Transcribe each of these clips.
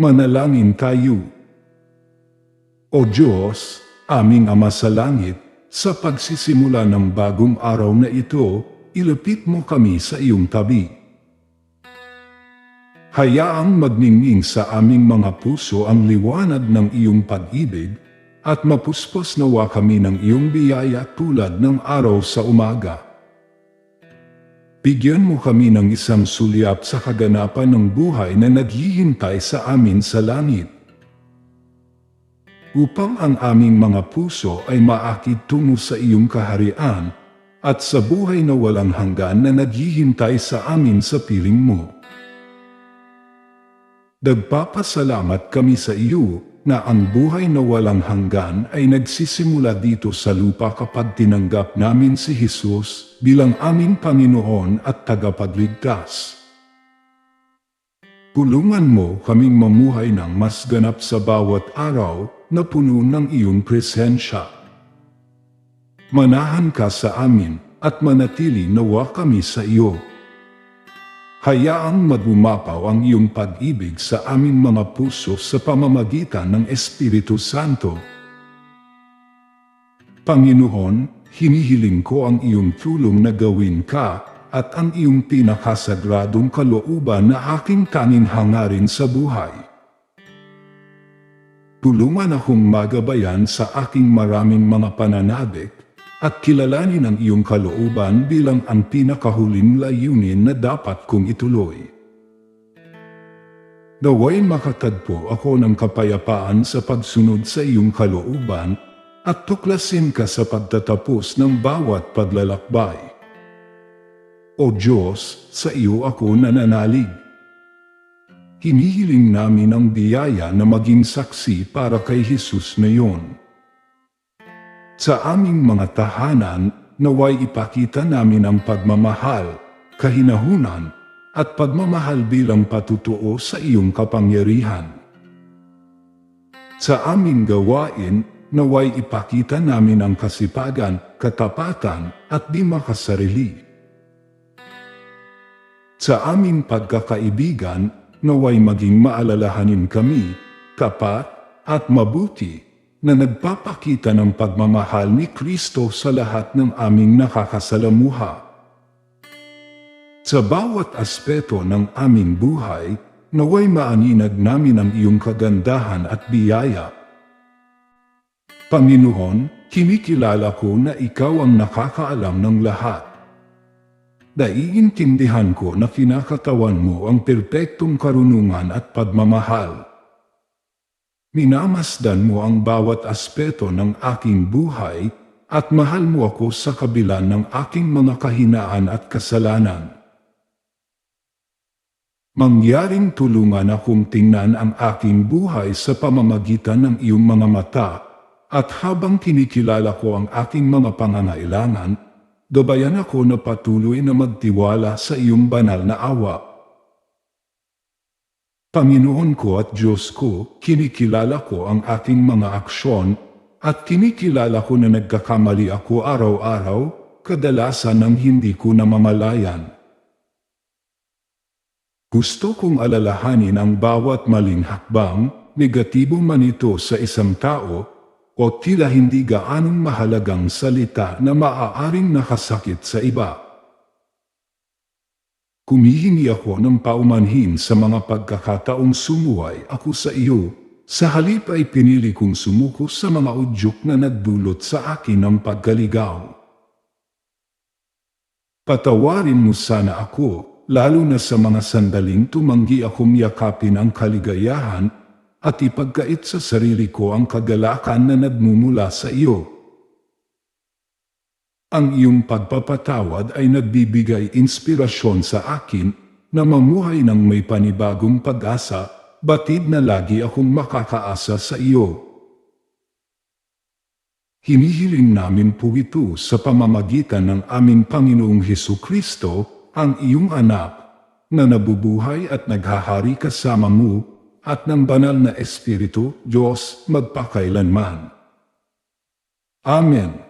Manalangin tayo. O Diyos, aming Ama sa Langit, sa pagsisimula ng bagong araw na ito, ilapit mo kami sa iyong tabi. Hayaang magningning sa aming mga puso ang liwanag ng iyong pag-ibig at mapuspos nawa kami ng iyong biyaya tulad ng araw sa umaga. Bigyan mo kami ng isang sulyap sa kaganapan ng buhay na naghihintay sa amin sa langit. Upang ang aming mga puso ay maakit tungo sa iyong kaharian at sa buhay na walang hanggan na naghihintay sa amin sa piling mo. Nagpapasalamat kami sa iyo na ang buhay na walang hanggan ay nagsisimula dito sa lupa kapag tinanggap namin si Jesus bilang aming Panginoon at tagapagligtas. Tulungan mo kaming mamuhay ng mas ganap sa bawat araw na puno ng iyong presensya. Manahan ka sa amin at manatili nawa kami sa iyo. Hayaang magumapaw ang iyong pag-ibig sa aming mga puso sa pamamagitan ng Espiritu Santo. Panginoon, hinihiling ko ang iyong tulong na gawin ka at ang iyong pinakasagradong kalooban na aking tanging hangarin sa buhay. Tulungan akong magabayan sa aking maraming mga pananabik at kilalanin ang iyong kalooban bilang ang pinakahuling layunin na dapat kong ituloy. Naway makatagpo ako ng kapayapaan sa pagsunod sa iyong kalooban at tuklasin ka sa pagtatapos ng bawat paglalakbay. O Diyos, sa iyo ako nananalig. Hinihiling namin ang biyaya na maging saksi para kay Jesus ngayon. Sa aming mga tahanan, naway ipakita namin ang pagmamahal, kahinahunan, at pagmamahal bilang patutuo sa iyong kapangyarihan. Sa aming gawain, naway ipakita namin ang kasipagan, katapatan, at di makasarili. Sa aming pagkakaibigan, naway maging maalalahanin kami, tapat, at mabuti na nagpapakita ng pagmamahal ni Kristo sa lahat ng aming nakakasalamuha. Sa bawat aspeto ng aming buhay, naway maaninag namin ang iyong kagandahan at biyaya. Panginoon, kinikilala ko na ikaw ang nakakaalam ng lahat. Naiintindihan ko na kinakatawan mo ang perpektong karunungan at pagmamahal. Minamasdan mo ang bawat aspeto ng aking buhay at mahal mo ako sa kabila ng aking mga kahinaan at kasalanan. Mangyaring tulungan akong tingnan ang aking buhay sa pamamagitan ng iyong mga mata at habang kinikilala ko ang aking mga pangangailangan, gabayan ako na patuloy na magtiwala sa iyong banal na awa. Panginoon ko at Diyos ko, kinikilala ko ang aking mga aksyon at kinikilala ko na nagkakamali ako araw-araw, kadalasan ng hindi ko namamalayan. Gusto kong alalahanin ang bawat maling hakbang, negatibo man ito sa isang tao, o tila hindi gaanong mahalagang salita na maaaring nakasakit sa iba. Kumihingi ako ng paumanhin sa mga pagkakataong sumuway ako sa iyo. Sa halip ay pinili kong sumuko sa mga udyok na nagdulot sa akin ng pagkaligaw. Patawarin mo sana ako, lalo na sa mga sandaling tumanggi akong yakapin ang kaligayahan at ipagkait sa sarili ko ang kagalakan na nagmumula sa iyo. Ang iyong pagpapatawad ay nagbibigay inspirasyon sa akin na mamuhay ng may panibagong pag-asa, batid na lagi akong makakaasa sa iyo. Hinihiling namin po ito sa pamamagitan ng aming Panginoong Heso Kristo, ang iyong anak, na nabubuhay at naghahari kasama mo, at ng banal na Espiritu, Diyos, magpakailanman. Amen.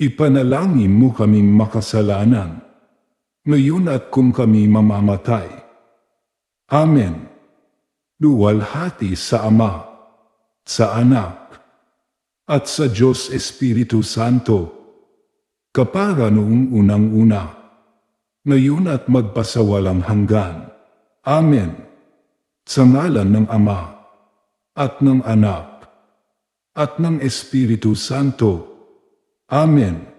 Ipanalangin mo kaming makasalanan. Ngayon at kung kami mamamatay. Amen. Luwalhati sa Ama, sa Anak, at sa Diyos Espiritu Santo. Kapara noong unang-una, ngayon at magpasawalang hanggan. Amen. Sa ngalan ng Ama, at ng Anak, at ng Espiritu Santo. Amen.